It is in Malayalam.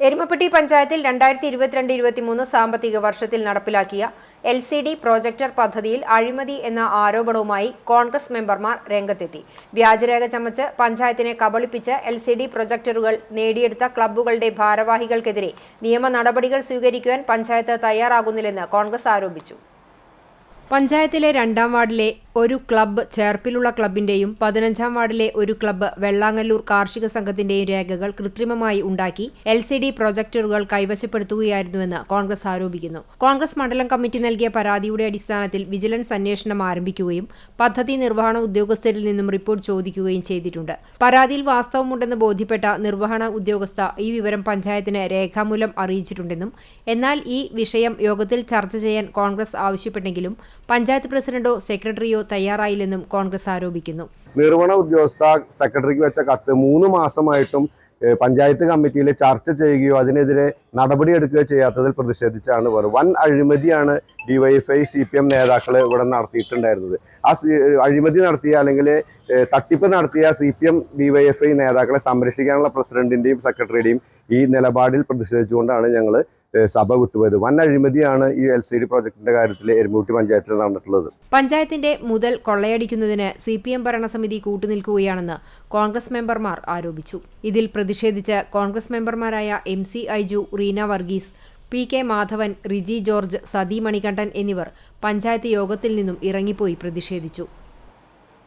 എരുമപ്പെട്ടി പഞ്ചായത്തിൽ രണ്ടായിരത്തി ഇരുപത്തിരണ്ട് ഇരുപത്തിമൂന്ന് സാമ്പത്തിക വർഷത്തിൽ നടപ്പിലാക്കിയ എൽ സി ഡി പ്രോജക്ടർ പദ്ധതിയിൽ അഴിമതി എന്ന ആരോപണവുമായി കോൺഗ്രസ് മെമ്പർമാർ രംഗത്തെത്തി. വ്യാജരേഖ ചമച്ച് പഞ്ചായത്തിനെ കബളിപ്പിച്ച് എൽ സി ഡി പ്രൊജക്ടറുകൾ നേടിയെടുത്ത ക്ലബ്ബുകളുടെ ഭാരവാഹികൾക്കെതിരെ നിയമ നടപടികൾ സ്വീകരിക്കുവാൻ പഞ്ചായത്ത് തയ്യാറാകുന്നില്ലെന്ന് കോൺഗ്രസ് ആരോപിച്ചു. പഞ്ചായത്തിലെ രണ്ടാം വാർഡിലെ ഒരു ക്ലബ്ബ് ചേർപ്പിലുള്ള ക്ലബിന്റെയും പതിനഞ്ചാം വാർഡിലെ ഒരു ക്ലബ്ബ് വെള്ളാങ്ങല്ലൂർ കാർഷിക സംഘത്തിന്റെയും രേഖകൾ കൃത്രിമമായി ഉണ്ടാക്കി എൽ സി ഡി പ്രൊജക്ടറുകൾ കൈവശപ്പെടുത്തുകയായിരുന്നുവെന്ന് കോൺഗ്രസ് ആരോപിക്കുന്നു. കോൺഗ്രസ് മണ്ഡലം കമ്മിറ്റി നൽകിയ പരാതിയുടെ അടിസ്ഥാനത്തിൽ വിജിലൻസ് അന്വേഷണം ആരംഭിക്കുകയും പദ്ധതി നിർവഹണ ഉദ്യോഗസ്ഥരിൽ നിന്നും റിപ്പോർട്ട് ചോദിക്കുകയും ചെയ്തിട്ടുണ്ട്. പരാതിയിൽ വാസ്തവമുണ്ടെന്ന് ബോധ്യപ്പെട്ട നിർവഹണ ഉദ്യോഗസ്ഥ ഈ വിവരം പഞ്ചായത്തിന് രേഖാമൂലം അറിയിച്ചിട്ടുണ്ടെന്നും എന്നാൽ ഈ വിഷയം യോഗത്തിൽ ചർച്ച ചെയ്യാൻ കോൺഗ്രസ് ആവശ്യപ്പെട്ടെങ്കിലും പഞ്ചായത്ത് പ്രസിഡന്റോ സെക്രട്ടറിയോ തയ്യാറായില്ലെന്നും കോൺഗ്രസ് ആരോപിക്കുന്നു. നിർവഹണ ഉദ്യോഗസ്ഥ സെക്രട്ടറിക്ക് വെച്ച കത്ത് മൂന്ന് മാസമായിട്ടും പഞ്ചായത്ത് കമ്മിറ്റിയിൽ ചർച്ച ചെയ്യുകയോ അതിനെതിരെ നടപടി നടപടിയെടുക്കുകയോ ചെയ്യാത്തതിൽ പ്രതിഷേധിച്ചാണ് വേറെ വൻ അഴിമതിയാണ് ഡിവൈഎഫ്ഐ സി പി എം നേതാക്കൾ ഇവിടെ നടത്തിയിട്ടുണ്ടായിരുന്നത്. ആ അഴിമതി നടത്തിയ അല്ലെങ്കിൽ തട്ടിപ്പ് നടത്തിയ സി പി എം ഡിവൈഎഫ്ഐ നേതാക്കളെ സംരക്ഷിക്കാനുള്ള പ്രസിഡന്റിന്റെയും സെക്രട്ടറിയുടെയും ഈ നിലപാടിൽ പ്രതിഷേധിച്ചുകൊണ്ടാണ് ഞങ്ങൾ സഭ വിട്ടുപോയത്. വൻ അഴിമതിയാണ് ഈ എൽ സി ഡി പ്രോജക്ടിന്റെ കാര്യത്തിൽ എരുമൂട്ടി പഞ്ചായത്തിൽ നടന്നിട്ടുള്ളത്. പഞ്ചായത്തിന്റെ മുതൽ കൊള്ളയടിക്കുന്നതിന് സി പി എം ഭരണസമിതി കൂട്ടുനിൽക്കുകയാണെന്ന് കോൺഗ്രസ് മെമ്പർമാർ ആരോപിച്ചു. ഇതിൽ പ്രതിഷേധിച്ച് കോൺഗ്രസ് മെമ്പർമാരായ M C Aiju Reena Varghese P K Madhavan Riji George Sathi Manikandan എന്നിവർ പഞ്ചായത്ത് യോഗത്തിൽ നിന്നും ഇറങ്ങിപ്പോയി പ്രതിഷേധിച്ചു.